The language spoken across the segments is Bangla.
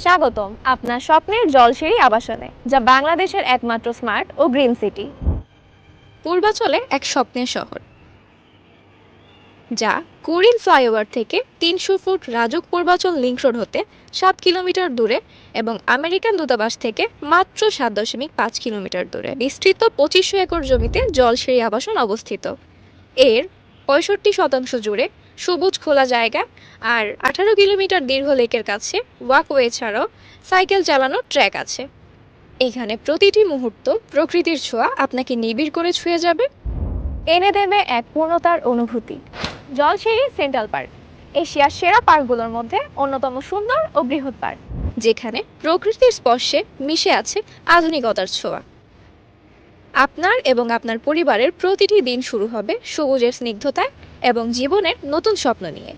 স্বাগতম আপনার স্বপ্নের জলসিঁড়ি আবাসনে, যা বাংলাদেশের একমাত্র স্মার্ট ও গ্রিন সিটি। পূর্বাচলে এক স্বপ্নের শহর, যা কুড়িল ফ্লাইওভার থেকে তিনশো foot Rajuk Purbachal link road হতে সাত কিলোমিটার দূরে এবং আমেরিকান দূতাবাস থেকে মাত্র সাত দশমিক পাঁচ কিলোমিটার দূরে বিস্তৃত পঁচিশশো একর জমিতে জলসিঁড়ি আবাসন অবস্থিত। এর পঁয়ষট্টি শতাংশ জুড়ে সবুজ খোলা জায়গা আর আঠারো কিলোমিটার দীর্ঘ লেকের কাছে ওয়াকওয়ে ছাড়াও সাইকেল চালানোর ট্র্যাক আছে। এখানে প্রতিটি মুহূর্ত প্রকৃতির ছোঁয়া আপনাকে নিবিড় করে ছুঁয়ে যাবে। এনে দেবে এক পূর্ণতার অনুভূতি। জলসিঁড়ি সেন্ট্রাল পার্ক এশিয়ার সেরা পার্কগুলোর মধ্যে অন্যতম সুন্দর ও বৃহৎ পার্ক। যেখানে প্রকৃতির স্পর্শে মিশে আছে আধুনিকতার ছোঁয়া। আপনার এবং আপনার পরিবারের প্রতিটি দিন শুরু হবে সবুজের স্নিগ্ধতায়। এবং জীবনের নতুন স্বপ্ন নিয়ে।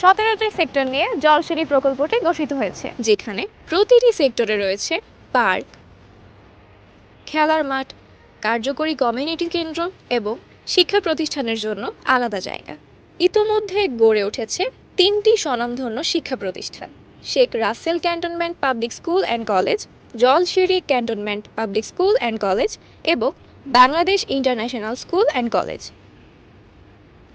সতেরোটি সেক্টর নিয়ে জলসিঁড়ি প্রকল্পটি গঠিত হয়েছে। যেখানে প্রতিটি সেক্টরে রয়েছে পার্ক খেলার মাঠ কার্যকরী কমিউনিটি কেন্দ্র এবং শিক্ষা প্রতিষ্ঠানের জন্য আলাদা জায়গা। ইতোমধ্যে গড়ে উঠেছে তিনটি স্বনামধন্য শিক্ষা প্রতিষ্ঠান। Sheikh Russel cantonment public school and college Jolshiri cantonment public school and college এবং Bangladesh international school and college.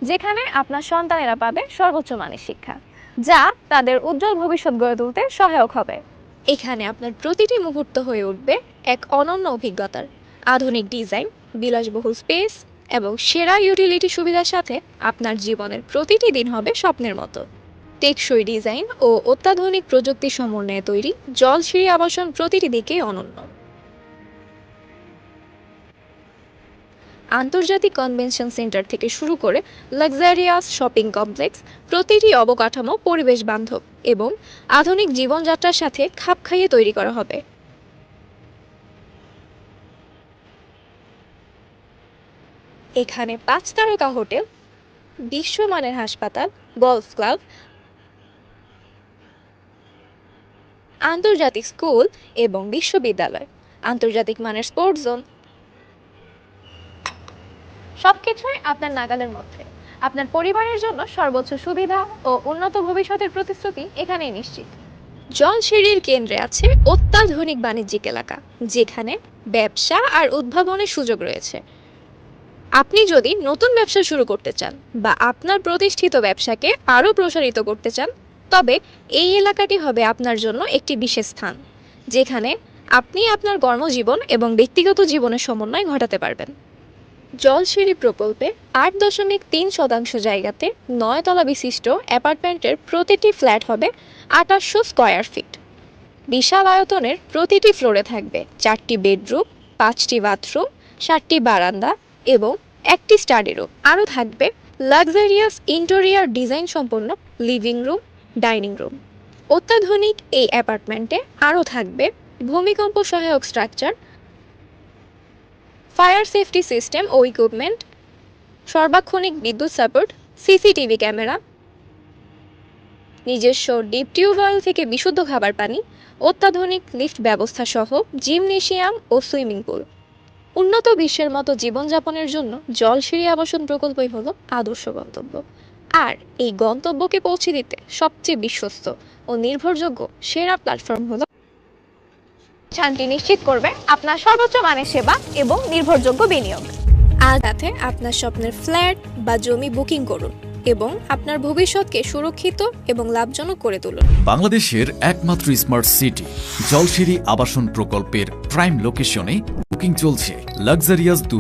যেখানে আপনার সন্তানেরা পাবে সর্বোচ্চ মানের শিক্ষা যা তাদের উজ্জ্বল ভবিষ্যৎ গড়ে তুলতে সহায়ক হবে। এখানে আপনার প্রতিটি মুহূর্ত হয়ে উঠবে এক অনন্য অভিজ্ঞতার। আধুনিক ডিজাইন বিলাসবহুল স্পেস এবং সেরা ইউটিলিটি সুবিধার সাথে আপনার জীবনের প্রতিটি দিন হবে স্বপ্নের মতো। টেকসই ডিজাইন ও অত্যাধুনিক প্রযুক্তি সমন্বয়ে তৈরি জলসিঁড়ি আবাসন প্রতিটি দিকেই অনন্য। আন্তর্জাতিক কনভেনশন সেন্টার থেকে শুরু করে লাক্সারিয়াস শপিং কমপ্লেক্স, প্রতিটি অবকাঠামো পরিবেশ বান্ধব এবং আধুনিক জীবনযাত্রার সাথে খাপ খাইয়ে তৈরি করা হবে। এখানে পাঁচ তারকা হোটেল, বিশ্বমানের হাসপাতাল, গলফ ক্লাব, আন্তর্জাতিক স্কুল এবং বিশ্ববিদ্যালয়। আন্তর্জাতিক মানের স্পোর্টস জোন সবকিছুই আপনার নাগালের মধ্যে। আপনার পরিবারের জন্য সর্বোচ্চ সুবিধা ও উন্নত ভবিষ্যতের প্রতিশ্রুতি এখানেই নিশ্চিত। জলসিঁড়ির কেন্দ্রে আছে অত্যাধুনিক বাণিজ্যিক এলাকা, যেখানে ব্যবসা আর উদ্ভাবনের সুযোগ রয়েছে। আপনি যদি নতুন ব্যবসা শুরু করতে চান বা আপনার প্রতিষ্ঠিত ব্যবসাকে আরও প্রসারিত করতে চান, তবে এই এলাকাটি হবে আপনার জন্য একটি বিশেষ স্থান, যেখানে আপনি আপনার কর্মজীবন এবং ব্যক্তিগত জীবনের সমন্বয় ঘটাতে পারবেন। জলসিঁড়ি প্রকল্পে আট দশমিক তিন শতাংশ জায়গাতে নয়তলা বিশিষ্ট অ্যাপার্টমেন্টের প্রতিটি ফ্ল্যাট হবে আঠাশশো স্কয়ার ফিট। বিশাল আয়তনের প্রতিটি ফ্লোরে থাকবে চারটি বেডরুম, পাঁচটি বাথরুম, সাতটি বারান্দা এবং একটি স্টাডি রুম। আরও থাকবে লাক্সারিয়াস ইন্টেরিয়ার ডিজাইন সম্পন্ন লিভিং রুম, ডাইনিং রুম। অত্যাধুনিক এই অ্যাপার্টমেন্টে আরও থাকবে ভূমিকম্প সহায়ক স্ট্রাকচার ফায়ার সেফটি সিস্টেম ও ইকুইপমেন্ট, সর্বাক্ষণিক বিদ্যুৎ সাপোর্ট, সিসিটিভি ক্যামেরা, নিজস্ব ডিপ টিউবওয়েল থেকে বিশুদ্ধ খাবার পানি, অত্যাধুনিক লিফট ব্যবস্থা সহ জিমনেশিয়াম ও সুইমিং পুল। উন্নত বিশ্বের মতো জীবনযাপনের জন্য জলসিঁড়ি আবাসন প্রকল্পই হলো আদর্শ গন্তব্য। আর এই গন্তব্যকে পৌঁছে দিতে সবচেয়ে বিশ্বস্ত ও নির্ভরযোগ্য সেরা প্ল্যাটফর্ম হলো শান্তি নিশ্চিত করবে আপনার সর্বোচ্চ মানের সেবা এবং নির্ভরযোগ্য বিনিয়োগ। আজ রাতে আপনার স্বপ্নের ফ্ল্যাট বা জমি বুকিং করুন এবং আপনার ভবিষ্যৎকে সুরক্ষিত এবং লাভজনক করে তুলুন। বাংলাদেশের একমাত্র স্মার্ট সিটি জলসিঁড়ি আবাসন প্রকল্পের প্রাইম লোকেশনে বুকিং চলছে লাক্সারিয়াস দু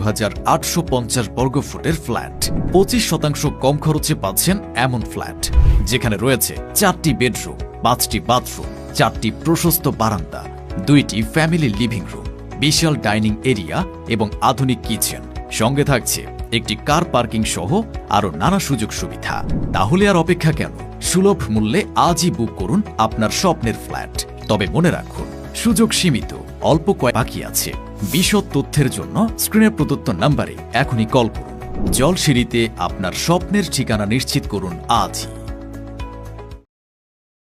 আটশো পঞ্চাশ বর্গফুটের ফ্ল্যাট। পঁচিশ শতাংশ কম খরচে পাচ্ছেন এমন ফ্ল্যাট যেখানে রয়েছে চারটি বেডরুম পাঁচটি বাথরুম চারটি প্রশস্ত বারান্দা দুইটি ফ্যামিলি লিভিং রুম বিশাল ডাইনিং এরিয়া এবং আধুনিক কিচেন সঙ্গে থাকছে একটি কার পার্কিং সহ আরও নানা সুযোগ সুবিধা। তাহলে আর অপেক্ষা কেন? সুলভ মূল্যে আজই বুক করুন আপনার স্বপ্নের ফ্ল্যাট তবে মনে রাখুন, সুযোগ সীমিত, অল্প কয়েক বাকি আছে। বিশদ তথ্যের জন্য স্ক্রিনে প্রদত্ত নাম্বারে এখনই কল করুন। জলসিঁড়িতে আপনার স্বপ্নের ঠিকানা নিশ্চিত করুন আজই।